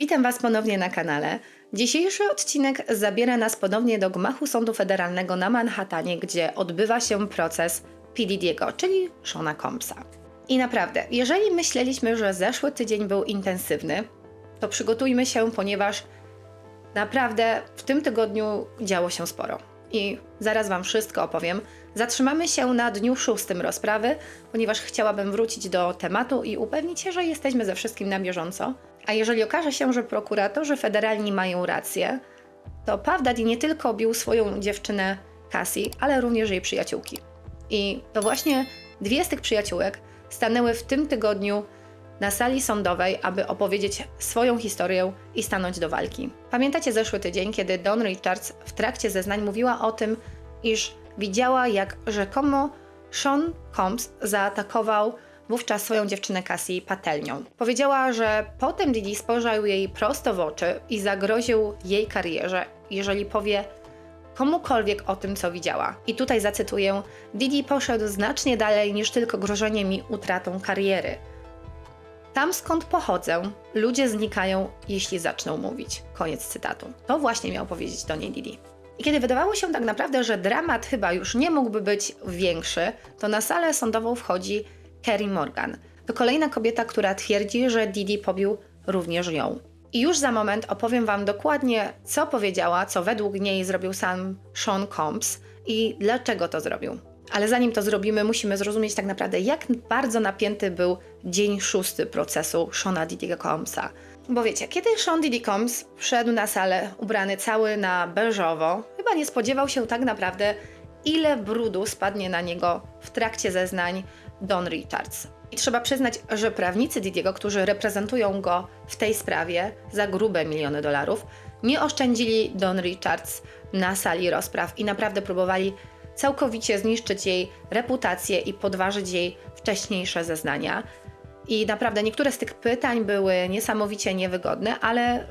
Witam Was ponownie na kanale. Dzisiejszy odcinek zabiera nas ponownie do gmachu Sądu Federalnego na Manhattanie, gdzie odbywa się proces P. Diddy'ego, czyli Shona Combsa. I naprawdę, jeżeli myśleliśmy, że zeszły tydzień był intensywny, to przygotujmy się, ponieważ naprawdę w tym tygodniu działo się sporo. I zaraz Wam wszystko opowiem. Zatrzymamy się na dniu szóstym rozprawy, ponieważ chciałabym wrócić do tematu i upewnić się, że jesteśmy ze wszystkim na bieżąco. A jeżeli okaże się, że prokuratorzy federalni mają rację, to Daddy nie tylko bił swoją dziewczynę Cassie, ale również jej przyjaciółki. I to właśnie dwie z tych przyjaciółek stanęły w tym tygodniu na sali sądowej, aby opowiedzieć swoją historię i stanąć do walki. Pamiętacie zeszły tydzień, kiedy Don Richards w trakcie zeznań mówiła o tym, iż widziała, jak rzekomo Sean Combs zaatakował wówczas swoją dziewczynę Cassie patelnią. Powiedziała, że potem Didi spojrzał jej prosto w oczy i zagroził jej karierze, jeżeli powie komukolwiek o tym, co widziała. I tutaj zacytuję: Didi poszedł znacznie dalej niż tylko grożenie mi utratą kariery. Tam skąd pochodzę, ludzie znikają, jeśli zaczną mówić. Koniec cytatu. To właśnie miał powiedzieć do niej Didi. I kiedy wydawało się tak naprawdę, że dramat chyba już nie mógłby być większy, to na salę sądową wchodzi Kerry Morgan. To kolejna kobieta, która twierdzi, że Didi pobił również ją. I już za moment opowiem Wam dokładnie, co powiedziała, co według niej zrobił sam Sean Combs i dlaczego to zrobił. Ale zanim to zrobimy, musimy zrozumieć tak naprawdę, jak bardzo napięty był dzień szósty procesu Seana Diddy'ego Combsa. Bo wiecie, kiedy Sean Diddy Combs wszedł na salę ubrany cały na beżowo, chyba nie spodziewał się tak naprawdę, ile brudu spadnie na niego w trakcie zeznań Don Richards. I trzeba przyznać, że prawnicy Didiego, którzy reprezentują go w tej sprawie za grube miliony dolarów, nie oszczędzili Don Richards na sali rozpraw i naprawdę próbowali całkowicie zniszczyć jej reputację i podważyć jej wcześniejsze zeznania. I naprawdę niektóre z tych pytań były niesamowicie niewygodne, ale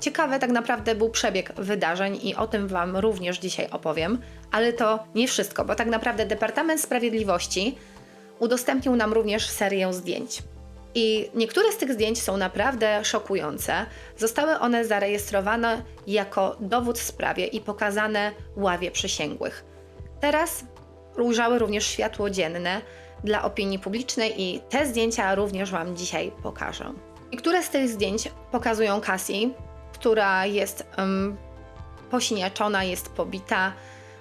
ciekawe tak naprawdę był przebieg wydarzeń i o tym Wam również dzisiaj opowiem. Ale to nie wszystko, bo tak naprawdę Departament Sprawiedliwości udostępnił nam również serię zdjęć. I niektóre z tych zdjęć są naprawdę szokujące. Zostały one zarejestrowane jako dowód w sprawie i pokazane ławie przysięgłych. Teraz ujrzały również światło dzienne dla opinii publicznej i te zdjęcia również Wam dzisiaj pokażę. Niektóre z tych zdjęć pokazują Cassie, która jest um, posiniaczona, jest pobita,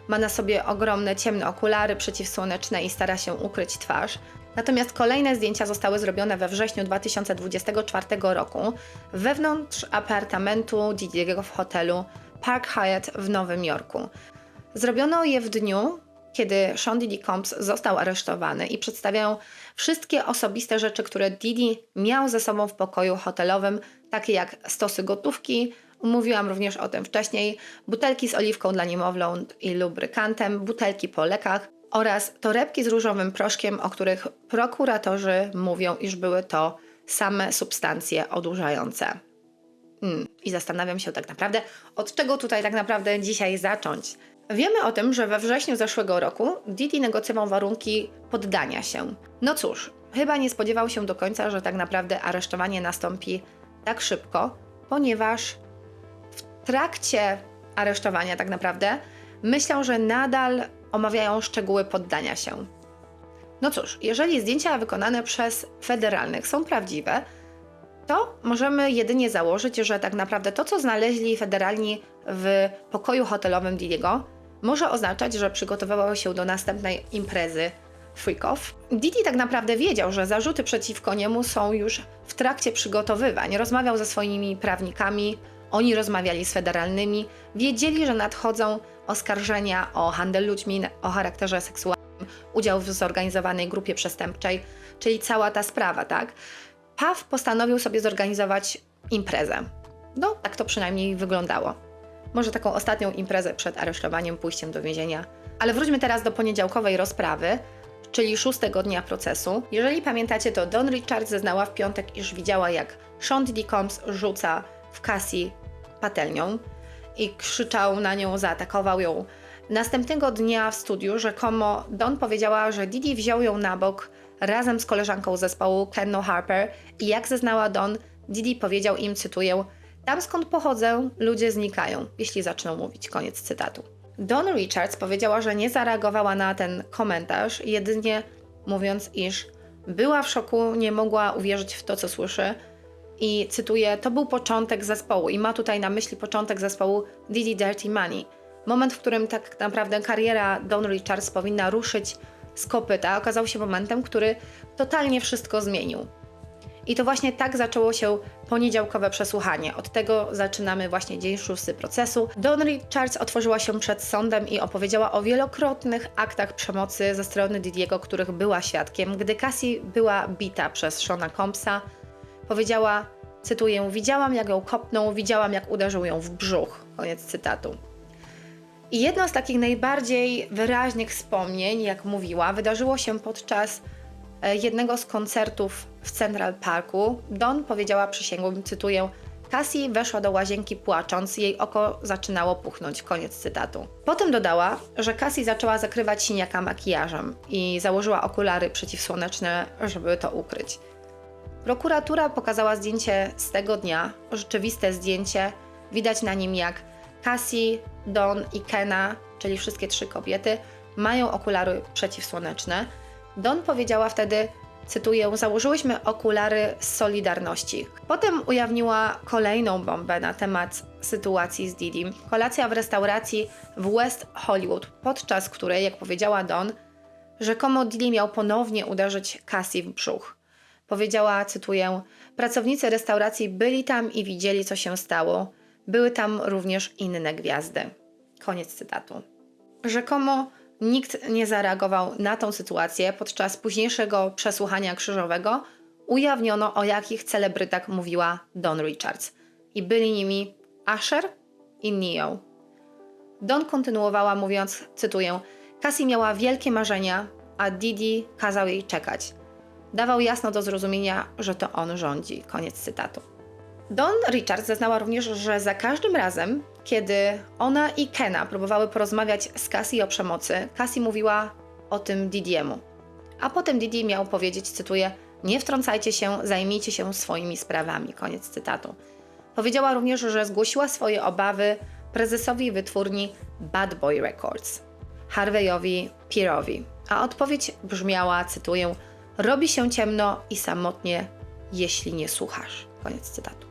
ma na sobie ogromne ciemne okulary przeciwsłoneczne i stara się ukryć twarz. Natomiast kolejne zdjęcia zostały zrobione we wrześniu 2024 roku wewnątrz apartamentu Didiego w hotelu Park Hyatt w Nowym Jorku. Zrobiono je w dniu, kiedy Sean Diddy Combs został aresztowany i przedstawiają wszystkie osobiste rzeczy, które Diddy miał ze sobą w pokoju hotelowym, takie jak stosy gotówki, Mówiłam również o tym wcześniej. Butelki z oliwką dla niemowląt i lubrykantem, butelki po lekach oraz torebki z różowym proszkiem, o których prokuratorzy mówią, iż były to same substancje odurzające. Hmm. I zastanawiam się tak naprawdę, od czego tutaj tak naprawdę dzisiaj zacząć. Wiemy o tym, że we wrześniu zeszłego roku Didi negocjował warunki poddania się. No cóż, chyba nie spodziewał się do końca, że tak naprawdę aresztowanie nastąpi tak szybko, ponieważ trakcie aresztowania tak naprawdę myślą, że nadal omawiają szczegóły poddania się. No cóż, jeżeli zdjęcia wykonane przez federalnych są prawdziwe, to możemy jedynie założyć, że tak naprawdę to, co znaleźli federalni w pokoju hotelowym Didiego, może oznaczać, że przygotowywał się do następnej imprezy Freak-Off. Didi tak naprawdę wiedział, że zarzuty przeciwko niemu są już w trakcie przygotowywań. Rozmawiał ze swoimi prawnikami, oni rozmawiali z federalnymi, wiedzieli, że nadchodzą oskarżenia o handel ludźmi o charakterze seksualnym, udział w zorganizowanej grupie przestępczej, czyli cała ta sprawa, tak? Paw postanowił sobie zorganizować imprezę. No, tak to przynajmniej wyglądało. Może taką ostatnią imprezę przed aresztowaniem, pójściem do więzienia. Ale wróćmy teraz do poniedziałkowej rozprawy, czyli szóstego dnia procesu. Jeżeli pamiętacie, to Don Richard zeznała w piątek, iż widziała, jak Sean Diddy Combs rzuca w Cassie patelnią i krzyczał na nią, zaatakował ją. Następnego dnia w studiu rzekomo Don powiedziała, że Didi wziął ją na bok razem z koleżanką zespołu Kenno Harper i jak zeznała Don, Didi powiedział im, cytuję, Tam skąd pochodzę, ludzie znikają, jeśli zaczną mówić. Koniec cytatu. Dawn Richards powiedziała, że nie zareagowała na ten komentarz, jedynie mówiąc, iż była w szoku, nie mogła uwierzyć w to, co słyszy. I cytuję: To był początek zespołu, i ma tutaj na myśli początek zespołu Diddy Dirty Money. Moment, w którym tak naprawdę kariera Dawn Richards powinna ruszyć z kopyta, okazał się momentem, który totalnie wszystko zmienił. I to właśnie tak zaczęło się poniedziałkowe przesłuchanie. Od tego zaczynamy właśnie dzień szósty procesu. Dawn Richards otworzyła się przed sądem i opowiedziała o wielokrotnych aktach przemocy ze strony Didiego, których była świadkiem. Gdy Cassie była bita przez Shona Combsa, powiedziała, cytuję, widziałam jak ją kopnął, widziałam jak uderzył ją w brzuch. Koniec cytatu. I jedno z takich najbardziej wyraźnych wspomnień, jak mówiła, wydarzyło się podczas e, jednego z koncertów w Central Parku. Don powiedziała przysięgłym, cytuję, Cassie weszła do łazienki płacząc, jej oko zaczynało puchnąć. Koniec cytatu. Potem dodała, że Cassie zaczęła zakrywać siniaka makijażem i założyła okulary przeciwsłoneczne, żeby to ukryć. Prokuratura pokazała zdjęcie z tego dnia, rzeczywiste zdjęcie. Widać na nim, jak Cassie, Don i Kena, czyli wszystkie trzy kobiety, mają okulary przeciwsłoneczne. Don powiedziała wtedy, cytuję, założyłyśmy okulary z Solidarności. Potem ujawniła kolejną bombę na temat sytuacji z Didim. Kolacja w restauracji w West Hollywood, podczas której, jak powiedziała Don, rzekomo Didi miał ponownie uderzyć Cassie w brzuch. Powiedziała, cytuję, pracownicy restauracji byli tam i widzieli, co się stało. Były tam również inne gwiazdy. Koniec cytatu. Rzekomo nikt nie zareagował na tą sytuację. Podczas późniejszego przesłuchania krzyżowego ujawniono, o jakich celebrytach mówiła Don Richards. I byli nimi Asher i Neo. Don kontynuowała mówiąc, cytuję, Cassie miała wielkie marzenia, a Didi kazał jej czekać. Dawał jasno do zrozumienia, że to on rządzi. Koniec cytatu. Don Richards zeznała również, że za każdym razem, kiedy ona i Kena próbowały porozmawiać z Cassie o przemocy, Cassie mówiła o tym Didiemu. A potem Didi miał powiedzieć, cytuję, nie wtrącajcie się, zajmijcie się swoimi sprawami. Koniec cytatu. Powiedziała również, że zgłosiła swoje obawy prezesowi wytwórni Bad Boy Records, Harveyowi Pierowi. A odpowiedź brzmiała, cytuję, robi się ciemno i samotnie, jeśli nie słuchasz. Koniec cytatu.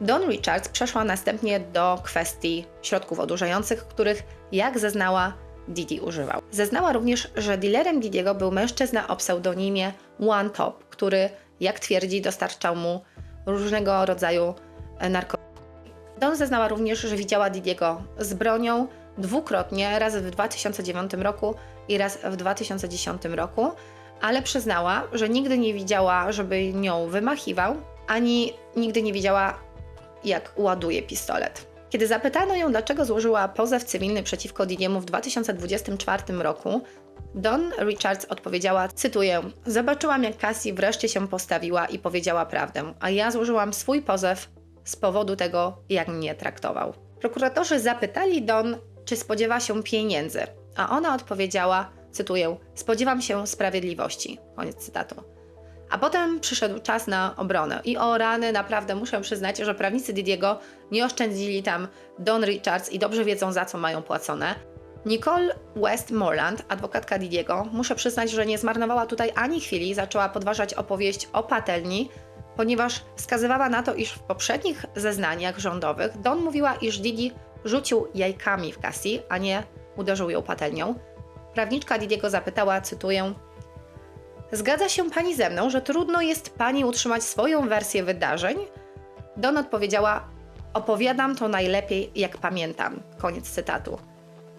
Don Richards przeszła następnie do kwestii środków odurzających, których, jak zeznała, Didi używał. Zeznała również, że dealerem Didiego był mężczyzna o pseudonimie One Top, który, jak twierdzi, dostarczał mu różnego rodzaju narkotyki. Don zeznała również, że widziała Didiego z bronią dwukrotnie, raz w 2009 roku i raz w 2010 roku, ale przyznała, że nigdy nie widziała, żeby nią wymachiwał, ani nigdy nie widziała, jak ładuje pistolet. Kiedy zapytano ją, dlaczego złożyła pozew cywilny przeciwko Didiemu w 2024 roku, Don Richards odpowiedziała, cytuję, zobaczyłam jak Cassie wreszcie się postawiła i powiedziała prawdę, a ja złożyłam swój pozew z powodu tego, jak mnie traktował. Prokuratorzy zapytali Don, czy spodziewa się pieniędzy, a ona odpowiedziała, cytuję, spodziewam się sprawiedliwości. Koniec cytatu. A potem przyszedł czas na obronę. I o rany, naprawdę muszę przyznać, że prawnicy Didiego nie oszczędzili tam Don Richards i dobrze wiedzą, za co mają płacone. Nicole Westmoreland, adwokatka Didiego, muszę przyznać, że nie zmarnowała tutaj ani chwili, zaczęła podważać opowieść o patelni, ponieważ wskazywała na to, iż w poprzednich zeznaniach rządowych Don mówiła, iż Didi rzucił jajkami w Cassie, a nie uderzył ją patelnią. Prawniczka Didiego zapytała, cytuję, Zgadza się pani ze mną, że trudno jest pani utrzymać swoją wersję wydarzeń? Don odpowiedziała: Opowiadam to najlepiej, jak pamiętam. Koniec cytatu.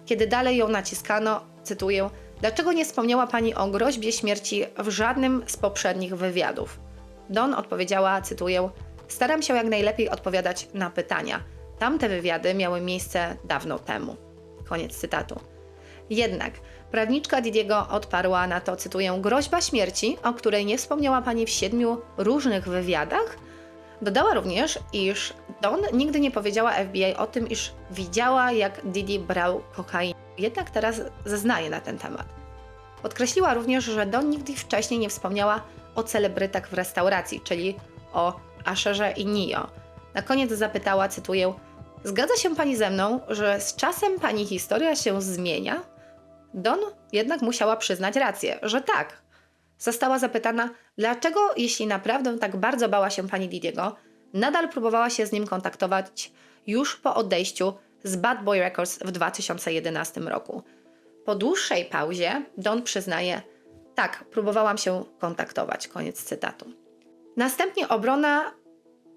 Kiedy dalej ją naciskano, cytuję: Dlaczego nie wspomniała pani o groźbie śmierci w żadnym z poprzednich wywiadów? Don odpowiedziała, cytuję: Staram się jak najlepiej odpowiadać na pytania. Tamte wywiady miały miejsce dawno temu. Koniec cytatu. Jednak prawniczka Didiego odparła na to, cytuję, groźba śmierci, o której nie wspomniała pani w siedmiu różnych wywiadach. Dodała również, iż Don nigdy nie powiedziała FBI o tym, iż widziała, jak Didi brał kokainę. Jednak teraz zeznaje na ten temat. Podkreśliła również, że Don nigdy wcześniej nie wspomniała o celebrytach w restauracji, czyli o Asherze i Nio. Na koniec zapytała, cytuję: Zgadza się pani ze mną, że z czasem pani historia się zmienia? Don jednak musiała przyznać rację, że tak. Została zapytana, dlaczego, jeśli naprawdę tak bardzo bała się pani Didiego, nadal próbowała się z nim kontaktować już po odejściu z Bad Boy Records w 2011 roku. Po dłuższej pauzie Don przyznaje, tak, próbowałam się kontaktować. Koniec cytatu. Następnie obrona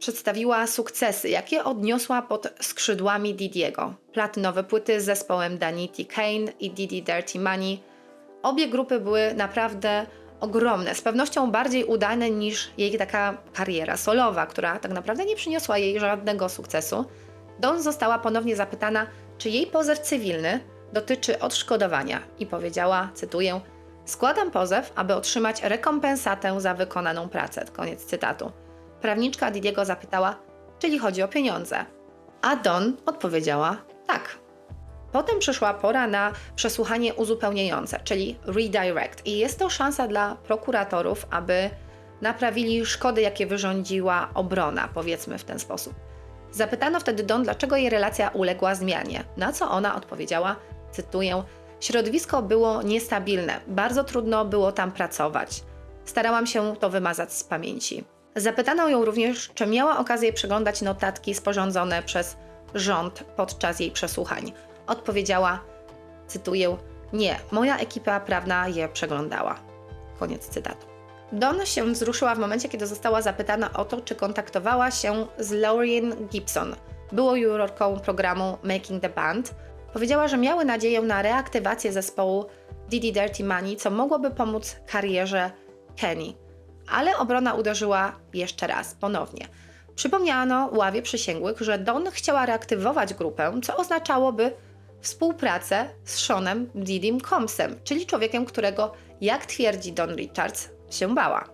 przedstawiła sukcesy, jakie odniosła pod skrzydłami Didiego. Platynowe płyty z zespołem Danity Kane i Didi Dirty Money. Obie grupy były naprawdę ogromne, z pewnością bardziej udane niż jej taka kariera solowa, która tak naprawdę nie przyniosła jej żadnego sukcesu. Don została ponownie zapytana, czy jej pozew cywilny dotyczy odszkodowania i powiedziała, cytuję, Składam pozew, aby otrzymać rekompensatę za wykonaną pracę. Koniec cytatu. Prawniczka Didiego zapytała, czyli chodzi o pieniądze. A Don odpowiedziała tak. Potem przyszła pora na przesłuchanie uzupełniające, czyli redirect, i jest to szansa dla prokuratorów, aby naprawili szkody, jakie wyrządziła obrona, powiedzmy w ten sposób. Zapytano wtedy Don, dlaczego jej relacja uległa zmianie, na co ona odpowiedziała, cytuję, Środowisko było niestabilne, bardzo trudno było tam pracować. Starałam się to wymazać z pamięci. Zapytano ją również, czy miała okazję przeglądać notatki sporządzone przez rząd podczas jej przesłuchań. Odpowiedziała, cytuję, nie, moja ekipa prawna je przeglądała. Koniec cytatu. Don się wzruszyła w momencie, kiedy została zapytana o to, czy kontaktowała się z Laurien Gibson, było jurorką programu Making the Band, Powiedziała, że miały nadzieję na reaktywację zespołu Didi Dirty Money, co mogłoby pomóc karierze Kenny. Ale obrona uderzyła jeszcze raz, ponownie. Przypomniano ławie przysięgłych, że Don chciała reaktywować grupę, co oznaczałoby współpracę z Seanem Didim Combsem, czyli człowiekiem, którego, jak twierdzi Don Richards, się bała.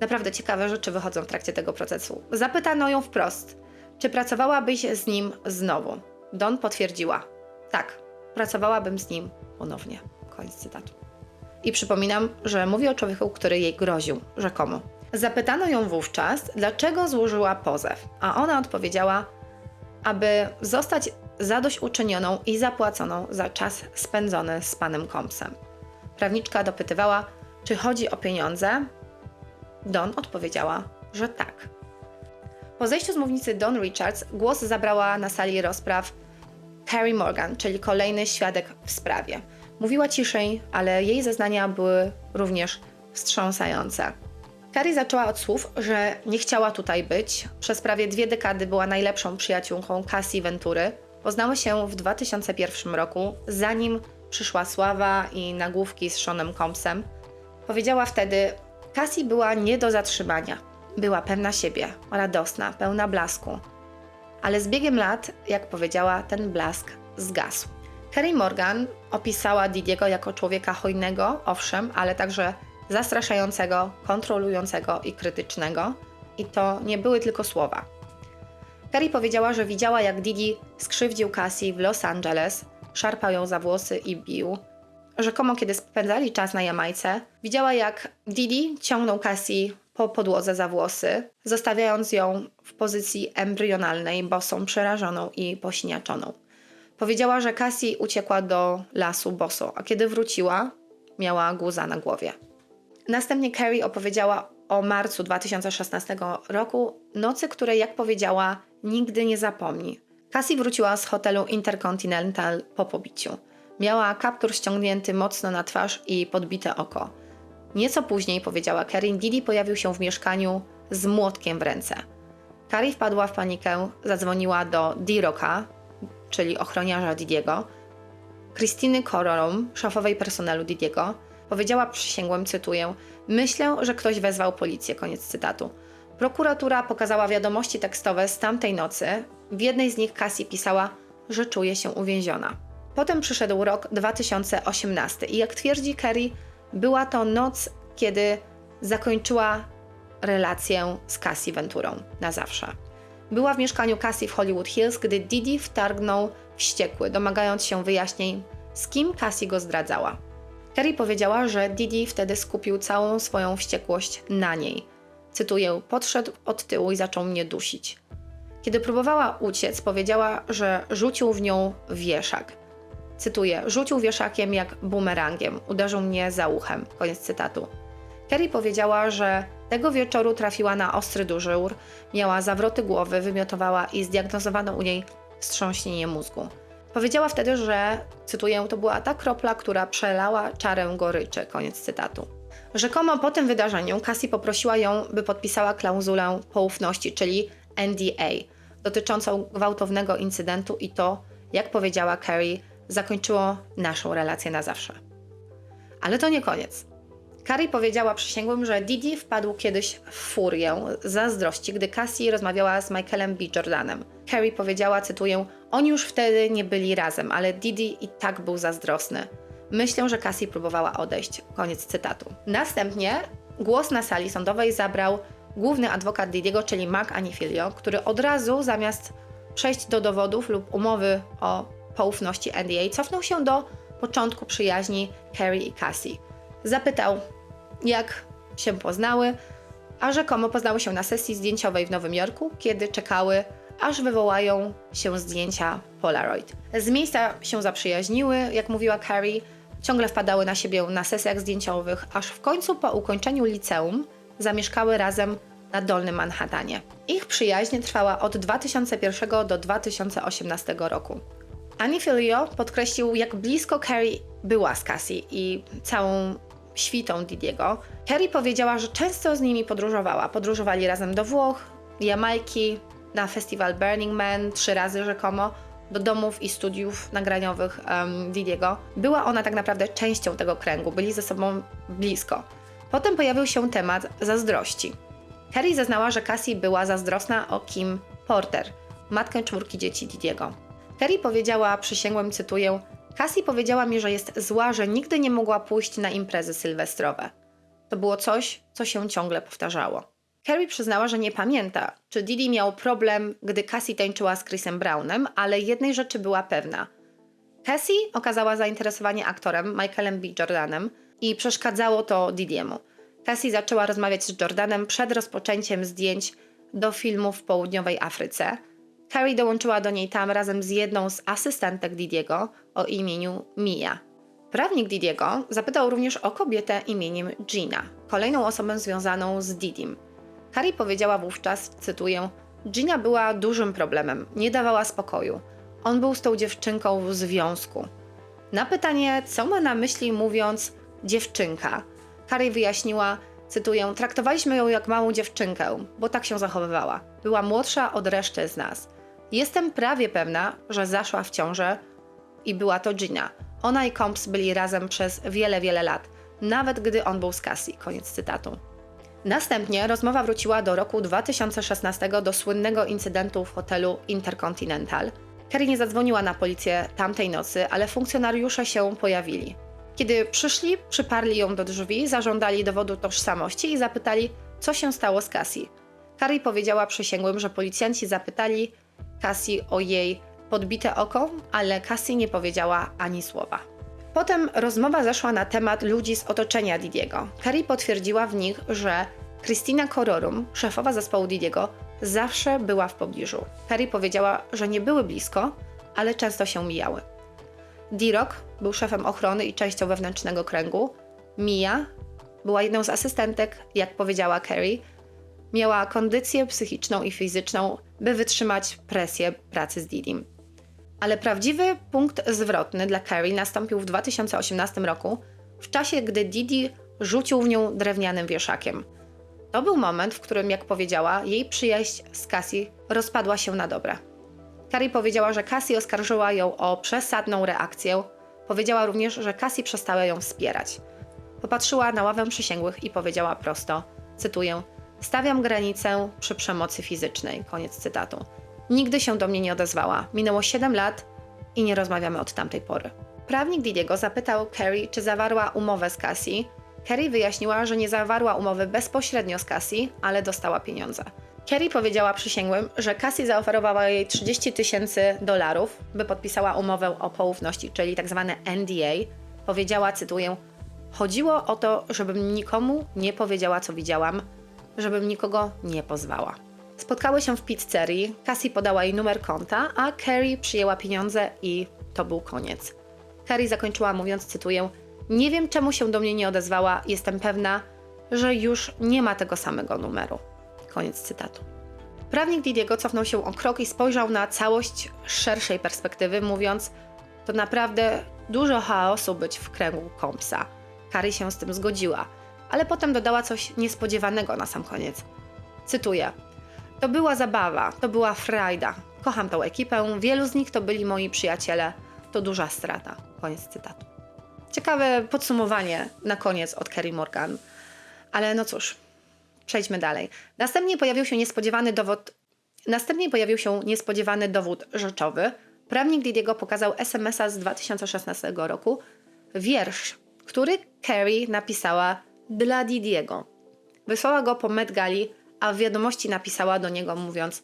Naprawdę ciekawe rzeczy wychodzą w trakcie tego procesu. Zapytano ją wprost, czy pracowałabyś z nim znowu. Don potwierdziła: Tak, pracowałabym z nim ponownie. Koniec cytatu. I przypominam, że mówi o człowieku, który jej groził, rzekomo. Zapytano ją wówczas, dlaczego złożyła pozew, a ona odpowiedziała, aby zostać zadośćuczynioną i zapłaconą za czas spędzony z panem Combsem. Prawniczka dopytywała, czy chodzi o pieniądze. Don odpowiedziała, że tak. Po zejściu z mównicy Don Richards głos zabrała na sali rozpraw Carrie Morgan, czyli kolejny świadek w sprawie. Mówiła ciszej, ale jej zeznania były również wstrząsające. Carrie zaczęła od słów, że nie chciała tutaj być. Przez prawie dwie dekady była najlepszą przyjaciółką Cassie Ventury. Poznały się w 2001 roku, zanim przyszła sława i nagłówki z Seanem Combsem. Powiedziała wtedy, Cassie była nie do zatrzymania. Była pewna siebie, radosna, pełna blasku ale z biegiem lat, jak powiedziała, ten blask zgasł. Carrie Morgan opisała Didiego jako człowieka hojnego, owszem, ale także zastraszającego, kontrolującego i krytycznego. I to nie były tylko słowa. Carrie powiedziała, że widziała, jak Didi skrzywdził Cassie w Los Angeles, szarpał ją za włosy i bił. Rzekomo, kiedy spędzali czas na Jamajce, widziała, jak Didi ciągnął Cassie po podłodze za włosy, zostawiając ją w pozycji embrionalnej, bosą, przerażoną i posiniaczoną. Powiedziała, że Cassie uciekła do lasu boso, a kiedy wróciła, miała guza na głowie. Następnie Carrie opowiedziała o marcu 2016 roku, nocy, której, jak powiedziała, nigdy nie zapomni. Cassie wróciła z hotelu Intercontinental po pobiciu. Miała kaptur ściągnięty mocno na twarz i podbite oko. Nieco później, powiedziała Karin, Didi pojawił się w mieszkaniu z młotkiem w ręce. Carrie wpadła w panikę, zadzwoniła do Diroka, czyli ochroniarza Didiego, Krystyny Kororum, szefowej personelu Didiego, powiedziała przysięgłym, cytuję, myślę, że ktoś wezwał policję, koniec cytatu. Prokuratura pokazała wiadomości tekstowe z tamtej nocy. W jednej z nich Cassie pisała, że czuje się uwięziona. Potem przyszedł rok 2018 i jak twierdzi Kerry, była to noc, kiedy zakończyła relację z Cassie Venturą na zawsze. Była w mieszkaniu Cassie w Hollywood Hills, gdy Didi wtargnął wściekły, domagając się wyjaśnień, z kim Cassie go zdradzała. Kerry powiedziała, że Didi wtedy skupił całą swoją wściekłość na niej. cytuję, podszedł od tyłu i zaczął mnie dusić. Kiedy próbowała uciec, powiedziała, że rzucił w nią wieszak. Cytuję: Rzucił wieszakiem jak bumerangiem, uderzył mnie za uchem. Koniec cytatu. Kerry powiedziała, że tego wieczoru trafiła na ostry dyżur, miała zawroty głowy, wymiotowała i zdiagnozowano u niej wstrząśnienie mózgu. Powiedziała wtedy, że, cytuję, to była ta kropla, która przelała czarę goryczy. Koniec cytatu. Rzekomo po tym wydarzeniu Cassie poprosiła ją, by podpisała klauzulę poufności, czyli NDA, dotyczącą gwałtownego incydentu i to, jak powiedziała Carrie, zakończyło naszą relację na zawsze. Ale to nie koniec. Carrie powiedziała przysięgłym, że Didi wpadł kiedyś w furię zazdrości, gdy Cassie rozmawiała z Michaelem B. Jordanem. Carrie powiedziała, cytuję, oni już wtedy nie byli razem, ale Didi i tak był zazdrosny. Myślę, że Cassie próbowała odejść. Koniec cytatu. Następnie głos na sali sądowej zabrał główny adwokat Didiego, czyli Mark Anifilio, który od razu zamiast przejść do dowodów lub umowy o poufności NDA, cofnął się do początku przyjaźni Carrie i Cassie. Zapytał, jak się poznały, a rzekomo poznały się na sesji zdjęciowej w Nowym Jorku, kiedy czekały, aż wywołają się zdjęcia Polaroid. Z miejsca się zaprzyjaźniły, jak mówiła Carrie, ciągle wpadały na siebie na sesjach zdjęciowych, aż w końcu po ukończeniu liceum zamieszkały razem na Dolnym Manhattanie. Ich przyjaźń trwała od 2001 do 2018 roku. Annie Filio podkreślił, jak blisko Carrie była z Cassie i całą świtą Didiego. Carrie powiedziała, że często z nimi podróżowała. Podróżowali razem do Włoch, Jamajki, na festiwal Burning Man trzy razy rzekomo, do domów i studiów nagraniowych um, Didiego. Była ona tak naprawdę częścią tego kręgu, byli ze sobą blisko. Potem pojawił się temat zazdrości. Carrie zeznała, że Cassie była zazdrosna o Kim Porter, matkę czwórki dzieci Didiego. Carrie powiedziała, przysięgłem, cytuję, Cassie powiedziała mi, że jest zła, że nigdy nie mogła pójść na imprezy sylwestrowe. To było coś, co się ciągle powtarzało. Carrie przyznała, że nie pamięta, czy Didi miał problem, gdy Cassie tańczyła z Chrisem Brownem, ale jednej rzeczy była pewna. Cassie okazała zainteresowanie aktorem Michaelem B. Jordanem i przeszkadzało to Didiemu. Cassie zaczęła rozmawiać z Jordanem przed rozpoczęciem zdjęć do filmu w południowej Afryce. Carrie dołączyła do niej tam razem z jedną z asystentek Didiego o imieniu Mia. Prawnik Didiego zapytał również o kobietę imieniem Gina, kolejną osobę związaną z Didim. Carrie powiedziała wówczas, cytuję, Gina była dużym problemem, nie dawała spokoju. On był z tą dziewczynką w związku. Na pytanie, co ma na myśli mówiąc dziewczynka, Carrie wyjaśniła, cytuję, traktowaliśmy ją jak małą dziewczynkę, bo tak się zachowywała. Była młodsza od reszty z nas. Jestem prawie pewna, że zaszła w ciążę i była to Gina. Ona i Combs byli razem przez wiele, wiele lat, nawet gdy on był z Cassie. Koniec cytatu. Następnie rozmowa wróciła do roku 2016 do słynnego incydentu w hotelu Intercontinental. Carrie nie zadzwoniła na policję tamtej nocy, ale funkcjonariusze się pojawili. Kiedy przyszli, przyparli ją do drzwi, zażądali dowodu tożsamości i zapytali, co się stało z Cassie. Carrie powiedziała przysięgłym, że policjanci zapytali Cassie o jej podbite oko, ale Cassie nie powiedziała ani słowa. Potem rozmowa zeszła na temat ludzi z otoczenia Didiego. Carrie potwierdziła w nich, że Christina Kororum, szefowa zespołu Didiego, zawsze była w pobliżu. Carrie powiedziała, że nie były blisko, ale często się mijały. D-Rock był szefem ochrony i częścią wewnętrznego kręgu. Mia była jedną z asystentek, jak powiedziała Carrie. Miała kondycję psychiczną i fizyczną, by wytrzymać presję pracy z Didim. Ale prawdziwy punkt zwrotny dla Carrie nastąpił w 2018 roku, w czasie gdy Didi rzucił w nią drewnianym wieszakiem. To był moment, w którym, jak powiedziała, jej przyjaźń z Cassie rozpadła się na dobre. Carrie powiedziała, że Cassie oskarżyła ją o przesadną reakcję. Powiedziała również, że Cassie przestała ją wspierać. Popatrzyła na ławę przysięgłych i powiedziała prosto, cytuję, stawiam granicę przy przemocy fizycznej, koniec cytatu. Nigdy się do mnie nie odezwała. Minęło 7 lat i nie rozmawiamy od tamtej pory. Prawnik Didiego zapytał Carrie, czy zawarła umowę z Cassie. Carrie wyjaśniła, że nie zawarła umowy bezpośrednio z Cassie, ale dostała pieniądze. Carrie powiedziała przysięgłym, że Cassie zaoferowała jej 30 tysięcy dolarów, by podpisała umowę o poufności, czyli tzw. NDA. Powiedziała, cytuję, chodziło o to, żebym nikomu nie powiedziała, co widziałam, żebym nikogo nie pozwała. Spotkały się w pizzerii, Cassie podała jej numer konta, a Carrie przyjęła pieniądze i to był koniec. Carrie zakończyła mówiąc, cytuję, nie wiem czemu się do mnie nie odezwała, jestem pewna, że już nie ma tego samego numeru. Koniec cytatu. Prawnik Didiego cofnął się o krok i spojrzał na całość szerszej perspektywy, mówiąc, to naprawdę dużo chaosu być w kręgu Kompsa. Kary się z tym zgodziła, ale potem dodała coś niespodziewanego na sam koniec. Cytuję: To była zabawa, to była frajda. Kocham tą ekipę, wielu z nich to byli moi przyjaciele. To duża strata. Koniec cytatu. Ciekawe podsumowanie na koniec od Kerry Morgan. Ale no cóż, przejdźmy dalej. Następnie pojawił się niespodziewany dowód. Następnie pojawił się niespodziewany dowód rzeczowy. Prawnik Didiego pokazał SMS-a z 2016 roku, wiersz, który Carrie napisała dla Didiego. Wysłała go po Met Gali, a w wiadomości napisała do niego mówiąc,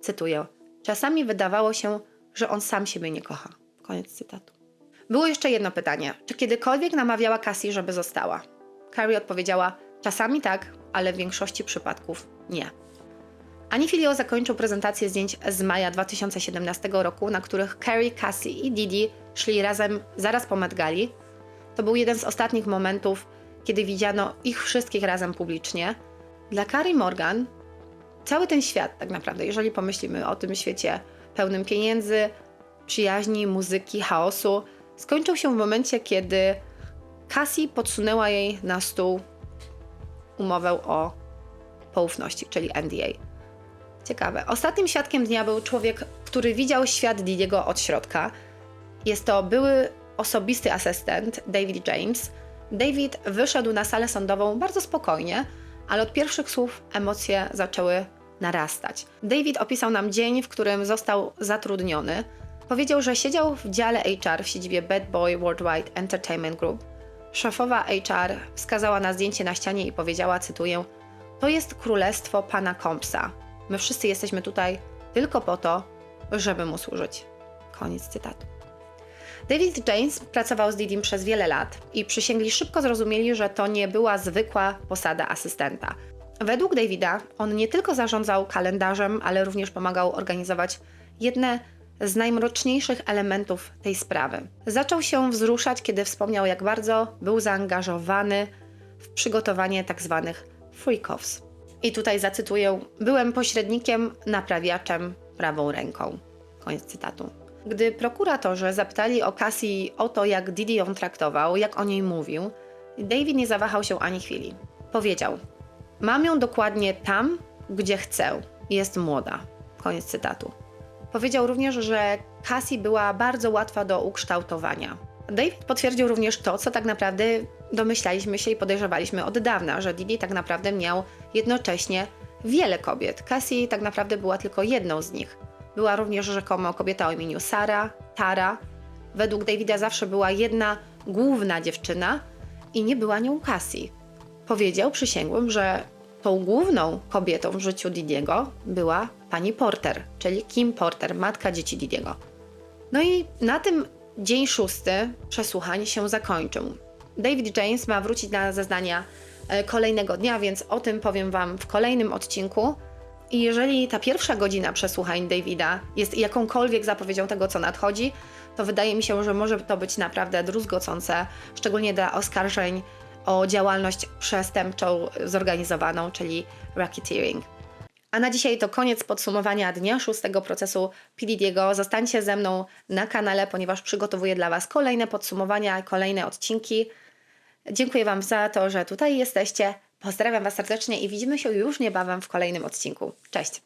cytuję, czasami wydawało się, że on sam siebie nie kocha. Koniec cytatu. Było jeszcze jedno pytanie. Czy kiedykolwiek namawiała Cassie, żeby została? Carrie odpowiedziała, czasami tak, ale w większości przypadków nie. Ani Filio zakończył prezentację zdjęć z maja 2017 roku, na których Carrie, Cassie i Didi szli razem zaraz po Met Gali. To był jeden z ostatnich momentów, kiedy widziano ich wszystkich razem publicznie. Dla Carrie Morgan cały ten świat, tak naprawdę, jeżeli pomyślimy o tym świecie pełnym pieniędzy, przyjaźni, muzyki, chaosu, skończył się w momencie, kiedy Cassie podsunęła jej na stół umowę o poufności, czyli NDA. Ciekawe. Ostatnim świadkiem dnia był człowiek, który widział świat Didiego od środka. Jest to były osobisty asystent David James. David wyszedł na salę sądową bardzo spokojnie, ale od pierwszych słów emocje zaczęły narastać. David opisał nam dzień, w którym został zatrudniony. Powiedział, że siedział w dziale HR w siedzibie Bad Boy Worldwide Entertainment Group. Szefowa HR wskazała na zdjęcie na ścianie i powiedziała, cytuję, to jest królestwo pana Kompsa. My wszyscy jesteśmy tutaj tylko po to, żeby mu służyć. Koniec cytatu. David James pracował z Didim przez wiele lat i przysięgli szybko zrozumieli, że to nie była zwykła posada asystenta. Według Davida on nie tylko zarządzał kalendarzem, ale również pomagał organizować jedne z najmroczniejszych elementów tej sprawy. Zaczął się wzruszać, kiedy wspomniał, jak bardzo był zaangażowany w przygotowanie tzw. freak-offs. I tutaj zacytuję: Byłem pośrednikiem, naprawiaczem, prawą ręką. Koniec cytatu. Gdy prokuratorzy zapytali o Cassie o to, jak Didi ją traktował, jak o niej mówił, David nie zawahał się ani chwili. Powiedział: Mam ją dokładnie tam, gdzie chcę. Jest młoda. Koniec cytatu. Powiedział również, że Cassie była bardzo łatwa do ukształtowania. David potwierdził również to, co tak naprawdę domyślaliśmy się i podejrzewaliśmy od dawna, że Didi tak naprawdę miał jednocześnie wiele kobiet. Cassie tak naprawdę była tylko jedną z nich. Była również rzekomo kobieta o imieniu Sara, Tara. Według Davida zawsze była jedna główna dziewczyna i nie była nią Cassie. Powiedział, przysięgłem, że tą główną kobietą w życiu Didiego była pani Porter, czyli Kim Porter, matka dzieci Didiego. No i na tym dzień szósty przesłuchań się zakończył. David James ma wrócić na zeznania e, kolejnego dnia, więc o tym powiem Wam w kolejnym odcinku. I jeżeli ta pierwsza godzina przesłuchań Davida jest jakąkolwiek zapowiedzią tego, co nadchodzi, to wydaje mi się, że może to być naprawdę druzgocące, szczególnie dla oskarżeń o działalność przestępczą zorganizowaną, czyli racketeering. A na dzisiaj to koniec podsumowania dnia szóstego procesu Pididiego. Zostańcie ze mną na kanale, ponieważ przygotowuję dla Was kolejne podsumowania, kolejne odcinki. Dziękuję Wam za to, że tutaj jesteście. Pozdrawiam Was serdecznie i widzimy się już niebawem w kolejnym odcinku. Cześć!